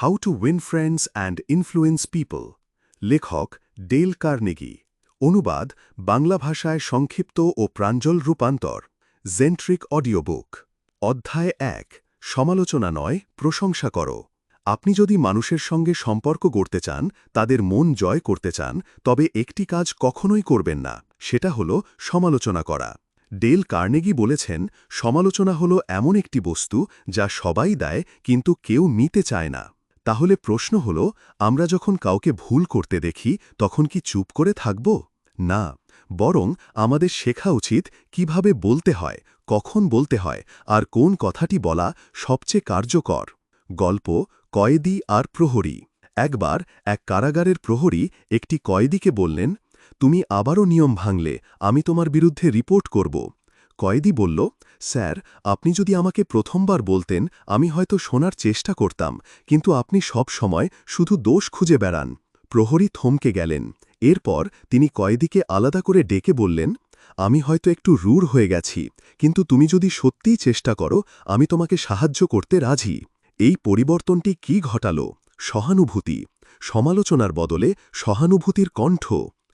How to win friends and influence people লেখক Dale Carnegie. অনুবাদ, বাংলা ভাষায় সংক্ষিপ্ত ও প্রাঞ্জল রূপান্তর, জেন্ট্রিক অডিও বুক অধ্যায় এক, সমালোচনা নয়, প্রশংসা করো। আপনি যদি মানুষের সঙ্গে সম্পর্ক গড়তে চান, তাদের মন জয় করতে চান, তবে একটি কাজ কখনোই করবেন না, সেটা হল সমালোচনা করা। ডেল কার্নেগি বলেছেন, সমালোচনা হল এমন একটি বস্তু যা সবাই দেয়, কিন্তু কেউ নিতে চায় না। তাহলে প্রশ্ন হল, আমরা যখন কাউকে ভুল করতে দেখি, তখন কি চুপ করে থাকব? না, বরং আমাদের শেখা উচিত কীভাবে বলতে হয়, কখন বলতে হয়, আর কোন কথাটি বলা সবচেয়ে কার্যকর। গল্প, কয়েদি আর প্রহরী। একবার এক কারাগারের প্রহরী একটি কয়েদিকে বললেন, তুমি আবারও নিয়ম ভাঙলে, আমি তোমার বিরুদ্ধে রিপোর্ট করব। কয়েদি বলল স্যার, আপনি যদি আমাকে প্রথমবার বলতেন, আমি হয়তো শোনার চেষ্টা করতাম, কিন্তু আপনি সব সময় শুধু দোষ খুঁজে বেড়ান। প্রহরী থমকে গেলেন। এরপর তিনি কয়েদিকে আলাদা করে ডেকে বললেন, আমি হয়তো একটু রূঢ় হয়ে গেছি, কিন্তু তুমি যদি সত্যিই চেষ্টা করো, আমি তোমাকে সাহায্য করতে রাজি। এই পরিবর্তনটি কি ঘটাল? সহানুভূতি। সমালোচনার বদলে সহানুভূতির কণ্ঠ,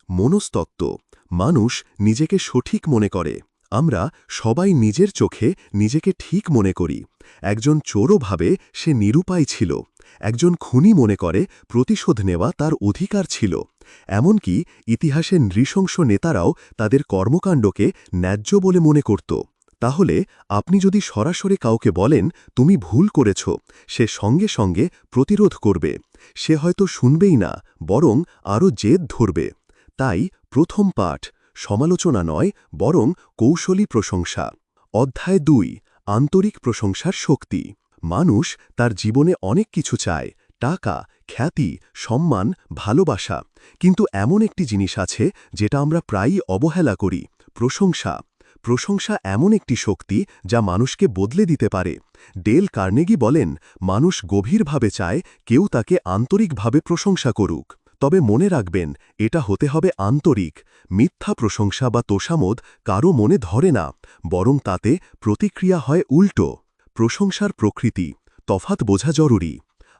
মনস্তত্ত্ব। মানুষ নিজেকে সঠিক মনে করে। আমরা সবাই নিজের চোখে নিজেকে ঠিক মনে করি। একজন চোরও ভাবে সে নিরুপায় ছিল। একজন খুনি মনে করে প্রতিশোধ নেওয়া তার অধিকার ছিল। এমনকি ইতিহাসের নৃশংস নেতারাও তাদের কর্মকাণ্ডকে ন্যায্য বলে মনে করত। তাহলে আপনি যদি সরাসরি কাউকে বলেন, তুমি ভুল করেছ, সে সঙ্গে সঙ্গে প্রতিরোধ করবে। সে হয়তো শুনবেই না, বরং আরও জেদ ধরবে। তাই প্রথম পাঠ সমালোচনা নয়, বরং কৌশলী প্রশংসা। অধ্যায় দুই, আন্তরিক প্রশংসার শক্তি। মানুষ তার জীবনে অনেক কিছু চায়, টাকা, খ্যাতি, সম্মান, ভালোবাসা। কিন্তু এমন একটি জিনিস আছে, যেটা আমরা প্রায়ই অবহেলা করি, প্রশংসা। প্রশংসা এমন একটি শক্তি, যা মানুষকে বদলে দিতে পারে। ডেল কার্নেগি বলেন, মানুষ গভীরভাবে চায়, কেউ তাকে আন্তরিকভাবে প্রশংসা করুক। তবে মনে রাখবেন, এটা হতে হবে আন্তরিক। মিথ্যা প্রশংসা বা তোষামোদ কারও মনে ধরে না, বরং তাতে প্রতিক্রিয়া হয় উল্টো। প্রশংসার প্রকৃতি তফাত বোঝা জরুরি।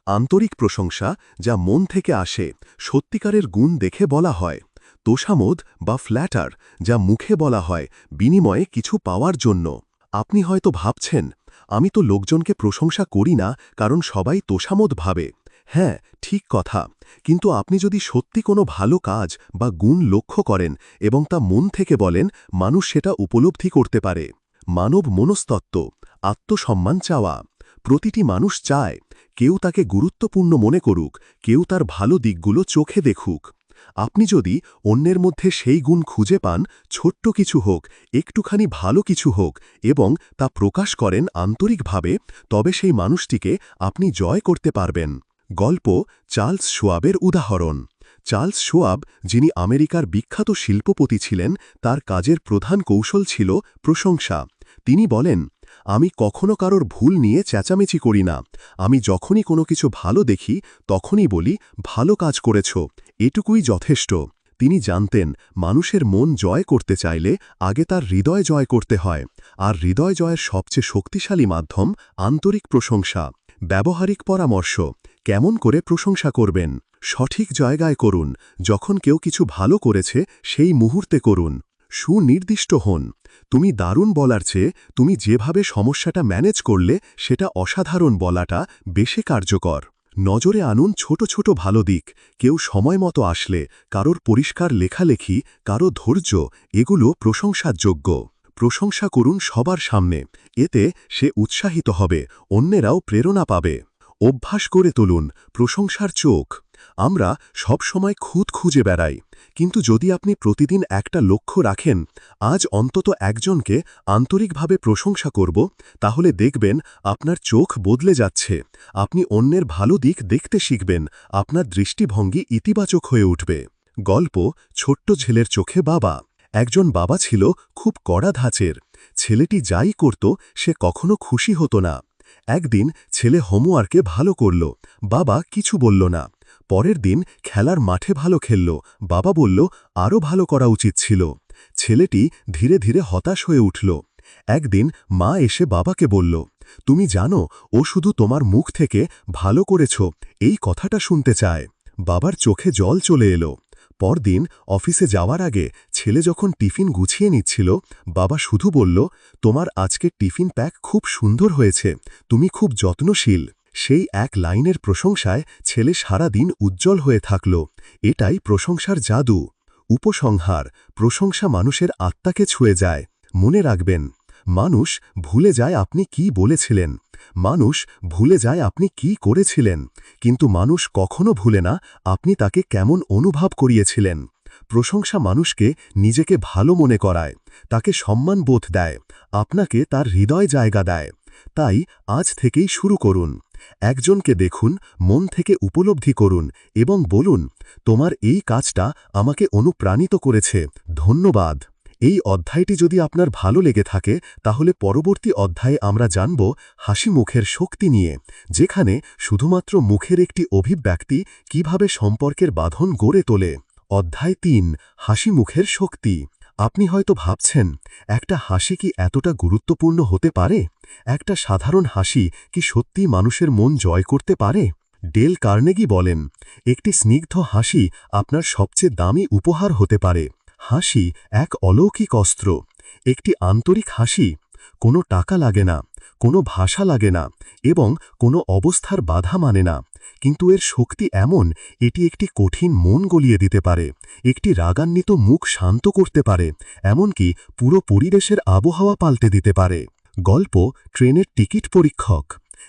আন্তরিক প্রশংসা যা মন থেকে আসে, সত্যিকারের গুণ দেখে বলা হয়। তোষামোদ বা ফ্ল্যাটার যা মুখে বলা হয়, বিনিময়ে কিছু পাওয়ার জন্য। আপনি হয়তো ভাবছেন, আমি তো লোকজনকে প্রশংসা করি না, কারণ সবাই তোষামোদ ভাবে। হ্যাঁ ঠিক কথা। কিন্তু আপনি যদি সত্যি কোনো ভালো কাজ বা গুণ লক্ষ্য করেন এবং তা মন থেকে বলেন, মানুষ সেটা উপলব্ধি করতে পারে। মানব মনস্তত্ত্ব, আত্মসম্মান চাওয়া। প্রতিটি মানুষ চায়, কেউ তাকে গুরুত্বপূর্ণ মনে করুক, কেউ তার ভালো দিকগুলো চোখে দেখুক। আপনি যদি অন্যের মধ্যে সেই গুণ খুঁজে পান, ছোট্ট কিছু হোক, একটুখানি ভালো কিছু হোক এবং তা প্রকাশ করেন আন্তরিকভাবে, তবে সেই মানুষটিকে আপনি জয় করতে পারবেন। গল্প চার্লস শোয়াবের উদাহরণ। চার্লস শোয়াব যিনি আমেরিকার বিখ্যাত শিল্পপতি ছিলেন, তার কাজের প্রধান কৌশল ছিল প্রশংসা। তিনি বলেন, আমি কখনো কারোর ভুল নিয়ে চেঁচামেচি করি না। আমি যখনই কোনো কিছু ভালো দেখি, তখনই বলি, ভালো কাজ করেছ, এটুকুই যথেষ্ট তিনি জানতেন, মানুষের মন জয় করতে চাইলে আগে তার হৃদয় জয় করতে হয়। আর হৃদয় জয়ের সবচেয়ে শক্তিশালী মাধ্যম আন্তরিক প্রশংসা, ব্যবহারিক পরামর্শ। কেমন করে প্রশংসা করবেন? সঠিক জায়গায় করুন। যখন কেউ কিছু ভালো করেছে, সেই মুহূর্তে করুন। সুনির্দিষ্ট হন। তুমি দারুণ বলার চেয়ে, তুমি যেভাবে সমস্যাটা ম্যানেজ করলে, সেটা অসাধারণ বলাটা বেশি কার্যকর। নজরে আনুন ছোট ছোট ভালো দিক। কেউ সময় মতো আসলে, কারোর পরিষ্কার লেখালেখি, কারও ধৈর্য, এগুলো প্রশংসার যোগ্য প্রশংসা করুন সবার সামনে। এতে সে উৎসাহিত হবে, অন্যেরাও প্রেরণা পাবে। অভ্যাস করে তুলুন, প্রশংসার চোখ। আমরা সব সময় খুঁত খুঁজে বেড়াই, কিন্তু যদি আপনি প্রতিদিন একটা লক্ষ্য রাখেন, আজ অন্তত একজনকে আন্তরিকভাবে প্রশংসা করব, তাহলে দেখবেন আপনার চোখ বদলে যাচ্ছে, আপনি অন্যের ভালো দিক দেখতে শিখবেন, আপনার দৃষ্টিভঙ্গি ইতিবাচক হয়ে উঠবে। গল্প, ছোট্ট ছেলের চোখে বাবা। একজন বাবা ছিল খুব কড়া ধাঁচের, ছেলেটি যাই করত, সে কখনো খুশি হতো না। একদিন ছেলে হোমওয়ার্কে ভালো করল, বাবা কিছু বলল না। পরের দিন খেলার মাঠে ভালো খেলল, বাবা বলল আরও ভালো করা উচিত ছিল। ছেলেটি ধীরে ধীরে হতাশ হয়ে উঠল। একদিন মা এসে বাবাকে বলল, তুমি জানো, ও শুধু তোমার মুখ থেকে ভালো করেছ, এই কথাটা শুনতে চায়। বাবার চোখে জল চলে এলো। পরদিন অফিসে যাওয়ার আগে ছেলে যখন টিফিন গুছিয়ে নিচ্ছিল, বাবা শুধু বলল, তোমার আজকের টিফিন প্যাক খুব সুন্দর হয়েছে, তুমি খুব যত্নশীল। সেই এক লাইনের প্রশংসায় ছেলে সারা দিন উজ্জ্বল হয়ে থাকল। এটাই প্রশংসার জাদু। উপসংহার, প্রশংসা মানুষের আত্মাকে ছুঁয়ে যায়। মনে রাখবেন মানুষ ভুলে যায় আপনি কি বলেছিলেন। মানুষ ভুলে যায় আপনি কি করেছিলেন। কিন্তু মানুষ কখনো ভুলে না আপনি তাকে কেমন অনুভব করিয়েছিলেন। প্রশংসা মানুষকে নিজেকে ভালো মনে করায়, তাকে সম্মান বোধ দেয়, আপনাকে তার হৃদয় জায়গা দেয়। তাই আজ থেকেই শুরু করুন। একজনকে দেখুন, মন থেকে উপলব্ধি করুন এবং বলুন, তোমার এই কাজটা আমাকে অনুপ্রাণিত করেছে। ধন্যবাদ। এই অধ্যায়টি যদি আপনার ভালো লেগে থাকে, তাহলে পরবর্তী অধ্যায়ে আমরা জানব হাসি মুখের শক্তি নিয়ে, যেখানে শুধুমাত্র মুখের একটি অভিব্যক্তি কীভাবে সম্পর্কের বাঁধন গড়ে তোলে। অধ্যায় তিন, হাসি মুখের শক্তি। আপনি হয়তো ভাবছেন, একটা হাসি কি এতটা গুরুত্বপূর্ণ হতে পারে? একটা সাধারণ হাসি কি সত্যি মানুষের মন জয় করতে পারে? ডেল কার্নেগি বলেন, একটি স্নিগ্ধ হাসি আপনার সবচেয়ে দামি উপহার হতে পারে। হাসি এক অলৌকিক অস্ত্র। একটি আন্তরিক হাসি, কোনো টাকা লাগে না, কোনো ভাষা লাগে না এবং কোনো অবস্থার বাধা মানে না। কিন্তু এর শক্তি এমন, এটি একটি কঠিন মন গলিয়ে দিতে পারে, একটি রাগান্বিত মুখ শান্ত করতে পারে, এমনকি পুরো পরিবেশের আবহাওয়া পাল্টে দিতে পারে। গল্প, ট্রেনের টিকিট পরীক্ষক।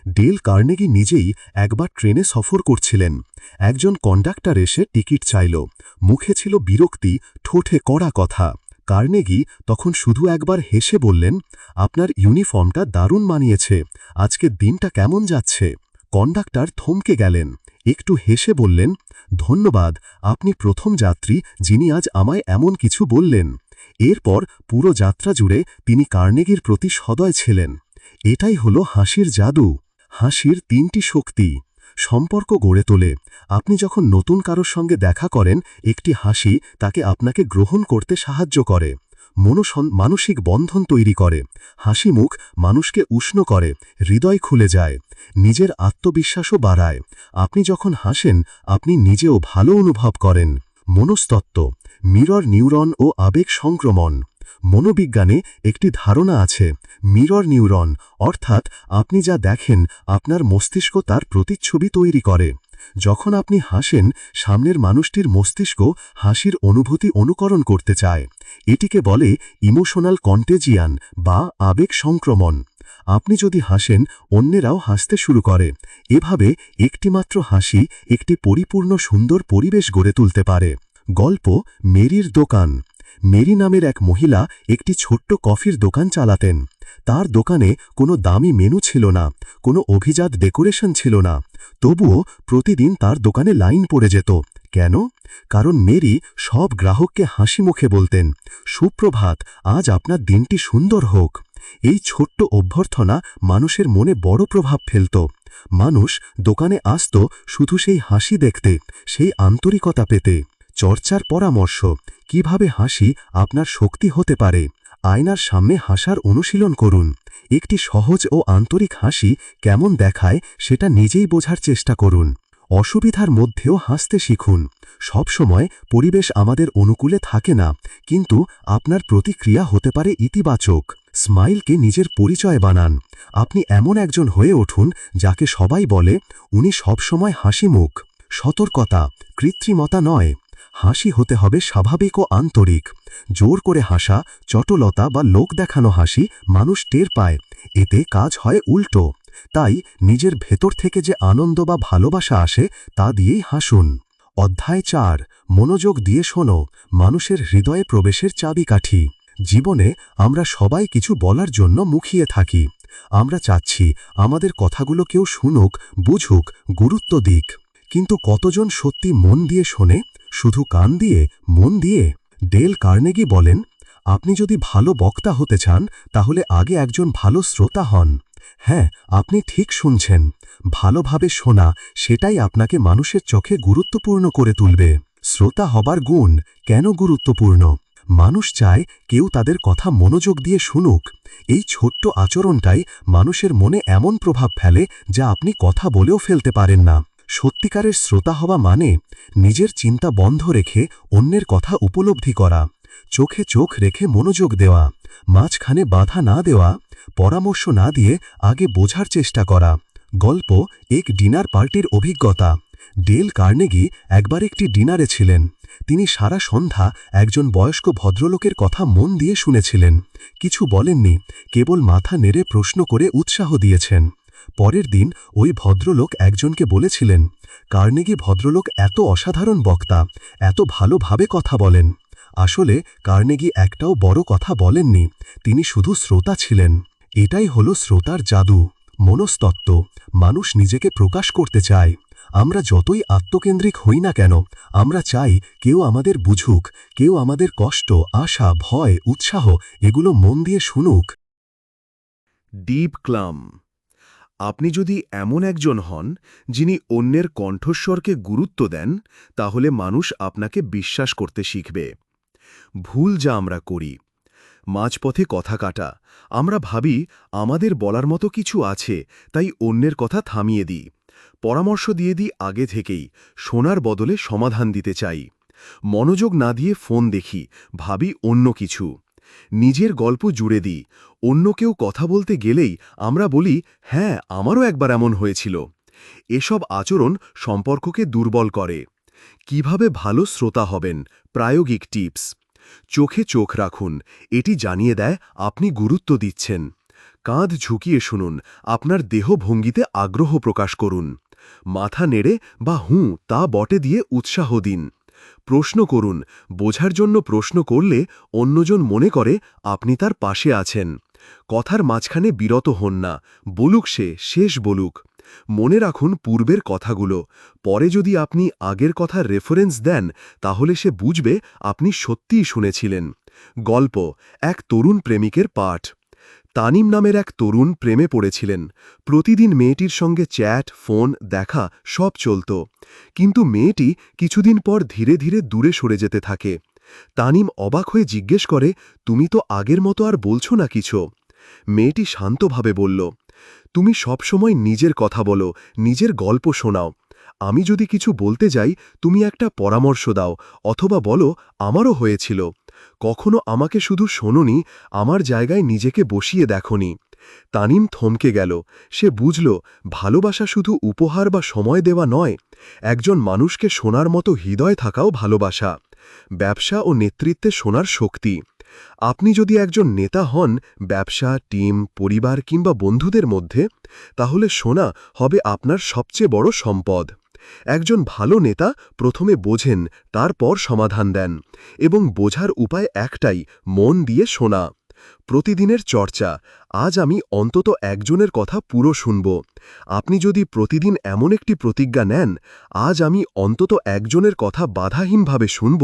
ডেল কার্নেগি নিজেই একবার ট্রেনে সফর করছিলেন। একজন কন্ডাক্টর এসে টিকিট চাইল। মুখে ছিল বিরক্তি, ঠোঁটে কড়া কথা। কার্নেগি তখন শুধু একবার হেসে বললেন, আপনার ইউনিফর্মটা দারুণ মানিয়েছে। আজকের দিনটা কেমন যাচ্ছে? কন্ডাক্টর থমকে গেলেন। একটু হেসে বললেন, ধন্যবাদ, আপনি প্রথম যাত্রী যিনি আজ আমায় এমন কিছু বললেন। এরপর পুরো যাত্রা জুড়ে তিনি কার্নেগির প্রতি সদয় ছিলেন। এটাই হল হাসির জাদু। হাসির তিনটি শক্তি। সম্পর্ক গড়ে তোলে। আপনি যখন নতুন কারোর সঙ্গে দেখা করেন, একটি হাসি তাকে আপনাকে গ্রহণ করতে সাহায্য করে। মনসন, মানসিক বন্ধন তৈরি করে। হাসি মুখ মানুষকে উষ্ণ করে, হৃদয় খুলে যায়, নিজের আত্মবিশ্বাসও বাড়ায়। আপনি যখন হাসেন, আপনি নিজেও ভালো অনুভব করেন। মনস্তত্ত্ব, মিরর নিউরন ও আবেগ সংক্রমণ। মনোবিজ্ঞানে একটি ধারণা আছে, মিরর নিউরন, অর্থাৎ আপনি যা দেখেন আপনার মস্তিষ্ক তার প্রতিচ্ছবি তৈরি করে। যখন আপনি হাসেন, সামনের মানুষটির মস্তিষ্ক হাসির অনুভূতি অনুকরণ করতে চায়। এটিকে বলে ইমোশনাল কন্টেজিয়ান বা আবেগ সংক্রমণ। আপনি যদি হাসেন, অন্যেরাও হাসতে শুরু করে। এভাবে একটিমাত্র হাসি একটি পরিপূর্ণ সুন্দর পরিবেশ গড়ে তুলতে পারে। গল্প, মেরির দোকান। মেরি নামের এক মহিলা একটি ছোট্ট কফির দোকান চালাতেন। তার দোকানে কোনো দামি মেনু ছিল না, কোনো অভিজাত ডেকোরেশন ছিল না। তবুও প্রতিদিন তার দোকানে লাইন পড়ে যেত। কেন? কারণ মেরি সব গ্রাহককে হাসি মুখে বলতেন, সুপ্রভাত, আজ আপনার দিনটি সুন্দর হোক। এই ছোট্ট অভ্যর্থনা মানুষের মনে বড় প্রভাব ফেলত। মানুষ দোকানে আসত শুধু সেই হাসি দেখতে, সেই আন্তরিকতা পেতে। চর্চার পরামর্শ কীভাবে হাসি আপনার শক্তি হতে পারে, আয়নার সামনে হাসার অনুশীলন করুন। একটি সহজ ও আন্তরিক হাসি কেমন দেখায় সেটা নিজেই বোঝার চেষ্টা করুন। অসুবিধার মধ্যেও হাসতে শিখুন। সবসময় পরিবেশ আমাদের অনুকূলে থাকে না, কিন্তু আপনার প্রতিক্রিয়া হতে পারে ইতিবাচক। স্মাইলকে নিজের পরিচয় বানান। আপনি এমন একজন হয়ে উঠুন যাকে সবাই বলে, উনি সবসময় হাসি মুখ সতর্কতা, কৃত্রিমতা নয়। হাসি হতে হবে স্বাভাবিক ও আন্তরিক। জোর করে হাসা, চটলতা বা লোক দেখানো হাসি মানুষ টের পায়। এতে কাজ হয় উল্টো। তাই নিজের ভেতর থেকে যে আনন্দ বা ভালোবাসা আসে, তা দিয়েই হাসুন। অধ্যায় চার, মনোযোগ দিয়ে শোনো, মানুষের হৃদয়ে প্রবেশের চাবিকাঠি। জীবনে আমরা সবাই কিছু বলার জন্য মুখিয়ে থাকি। আমরা চাচ্ছি আমাদের কথাগুলো কেউ শুনুক, বুঝুক, গুরুত্ব দিক। কিন্তু কতজন সত্যি মন দিয়ে শোনে, শুধু কান দিয়ে, মন দিয়ে? ডেল কার্নেগি বলেন, আপনি যদি ভালো বক্তা হতে চান, তাহলে আগে একজন ভালো শ্রোতা হন। হ্যাঁ আপনি ঠিক শুনছেন। ভালোভাবে শোনা, সেটাই আপনাকে মানুষের চোখে গুরুত্বপূর্ণ করে তুলবে। শ্রোতা হবার গুণ কেন গুরুত্বপূর্ণ? মানুষ চায় কেউ তাদের কথা মনোযোগ দিয়ে শুনুক। এই ছোট্ট আচরণটাই মানুষের মনে এমন প্রভাব ফেলে যা আপনি কথা বলেও ফেলতে পারেন না। সত্যিকারের শ্রোতা হওয়া মানে নিজের চিন্তা বন্ধ রেখে অন্যের কথা উপলব্ধি করা, চোখে চোখ রেখে মনোযোগ দেওয়া, মাঝখানে বাধা না দেওয়া, পরামর্শ না দিয়ে আগে বোঝার চেষ্টা করা। গল্প, এক ডিনার পার্টির অভিজ্ঞতা। ডেল কার্নেগি একবার একটি ডিনারে ছিলেন। তিনি সারা সন্ধ্যা একজন বয়স্ক ভদ্রলোকের কথা মন দিয়ে শুনেছিলেন। কিছু বলেননি, কেবল মাথা নেড়ে প্রশ্ন করে উৎসাহ দিয়েছেন। পরের দিন ওই ভদ্রলোক একজনকে বলেছিলেন, কার্নেগি ভদ্রলোক এত অসাধারণ বক্তা, এত ভালোভাবে কথা বলেন। আসলে কার্নেগি একটাও বড় কথা বলেননি, তিনি শুধু শ্রোতা ছিলেন। এটাই হল শ্রোতার জাদু, মনস্তত্ত্ব, মানুষ নিজেকে প্রকাশ করতে চায়। আমরা যতই আত্মকেন্দ্রিক হই না কেন, আমরা চাই কেউ আমাদের বুঝুক, কেউ আমাদের কষ্ট, আশা, ভয়, উৎসাহ, এগুলো মন দিয়ে শুনুক। ডিপ ক্লাম আপনি যদি এমন একজন হন যিনি অন্যের কণ্ঠস্বরকে গুরুত্ব দেন, তাহলে মানুষ আপনাকে বিশ্বাস করতে শিখবে। ভুল যা আমরা করি, মাঝপথে কথা কাটা, আমরা ভাবি আমাদের বলার মতো কিছু আছে, তাই অন্যের কথা থামিয়ে দিই, পরামর্শ দিয়ে দিই আগে থেকেই, শোনার বদলে সমাধান দিতে চাই, মনোযোগ না দিয়ে ফোন দেখি, ভাবি অন্য কিছু। নিজের গল্প জুড়ে দিই। অন্য কেউ কথা বলতে গেলেই আমরা বলি হ্যাঁ আমারও একবার এমন হয়েছিল। এসব আচরণ সম্পর্ককে দুর্বল করে। কীভাবে ভালো শ্রোতা হবেন? প্রায়োগিক টিপস। চোখে চোখ রাখুন। এটি জানিয়ে দেয়, আপনি গুরুত্ব দিচ্ছেন। কাঁধ ঝুঁকিয়ে শুনুন। আপনার দেহ ভঙ্গিতে আগ্রহ প্রকাশ করুন। মাথা নেড়ে বা হুঁ, তা বটে দিয়ে উৎসাহ দিন। প্রশ্ন করুন, বোঝার জন্য প্রশ্ন করলে অন্যজন মনে করে আপনি তার পাশে আছেন। কথার মাঝখানে বিরত হন না, বলুক সে, শেষ বলুক। মনে রাখুন পূর্বের কথাগুলো। পরে যদি আপনি আগের কথার রেফারেন্স দেন, তাহলে সে বুঝবে আপনি সত্যিই শুনেছিলেন। গল্প, এক তরুণ প্রেমিকের পাঠ। তানিম নামের এক তরুণ প্রেমে পড়েছিলেন। প্রতিদিন মেয়েটির সঙ্গে চ্যাট, ফোন, দেখা, সব চলত। কিন্তু মেয়েটি কিছুদিন পর ধীরে ধীরে দূরে সরে যেতে থাকে। তানিম অবাক হয়ে জিজ্ঞেস করে, তুমি তো আগের মতো আর বলছো না কিছু? মেয়েটি শান্তভাবে বলল, তুমি সবসময় নিজের কথা বলো, নিজের গল্প শোনাও। আমি যদি কিছু বলতে যাই, তুমি একটা পরামর্শ দাও, অথবা বলো, আমারও হয়েছিল। কখনো আমাকে শুধু শোনোনি, আমার জায়গায় নিজেকে বসিয়ে দেখনি। তানিম থমকে গেল। সে বুঝল, ভালোবাসা শুধু উপহার বা সময় দেওয়া নয়, একজন মানুষকে শোনার মতো হৃদয় থাকাও ভালোবাসা। ব্যবসা ও নেতৃত্বে শোনার শক্তি। আপনি যদি একজন নেতা হন, ব্যবসা, টিম, পরিবার কিংবা বন্ধুদের মধ্যে, তাহলে শোনা হবে আপনার সবচেয়ে বড় সম্পদ। একজন ভালো নেতা প্রথমে বোঝেন, তারপর সমাধান দেন এবং বোঝার উপায় একটাই, মন দিয়ে শোনা। প্রতিদিনের চর্চা, আজ আমি অন্তত একজনের কথা পুরো শুনব। আপনি যদি প্রতিদিন এমন একটি প্রতিজ্ঞা নেন, আজ আমি অন্তত একজনের কথা বাধাহীনভাবে শুনব,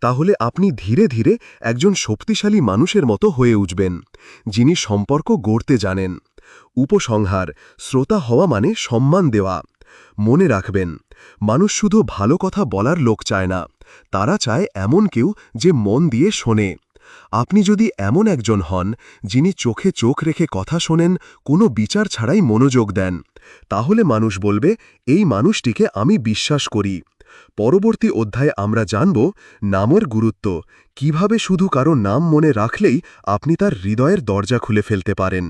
তাহলে আপনি ধীরে ধীরে একজন শক্তিশালী মানুষের মতো হয়ে উঠবেন, যিনি সম্পর্ক গড়তে জানেন। উপসংহার, শ্রোতা হওয়া মানে সম্মান দেওয়া। মনে রাখবেন, মানুষ শুধু ভালো কথা বলার লোক চায় না, তারা চায় এমন কেউ যে মন দিয়ে শোনে। আপনি যদি এমন একজন হন, যিনি চোখে চোখ রেখে কথা শোনেন, কোনো বিচার ছাড়াই মনোযোগ দেন, তাহলে মানুষ বলবে, এই মানুষটিকে আমি বিশ্বাস করি। পরবর্তী অধ্যায়ে আমরা জানব, নামের গুরুত্ব, কীভাবে শুধু কারও নাম মনে রাখলেই আপনি তার হৃদয়ের দরজা খুলে ফেলতে পারেন।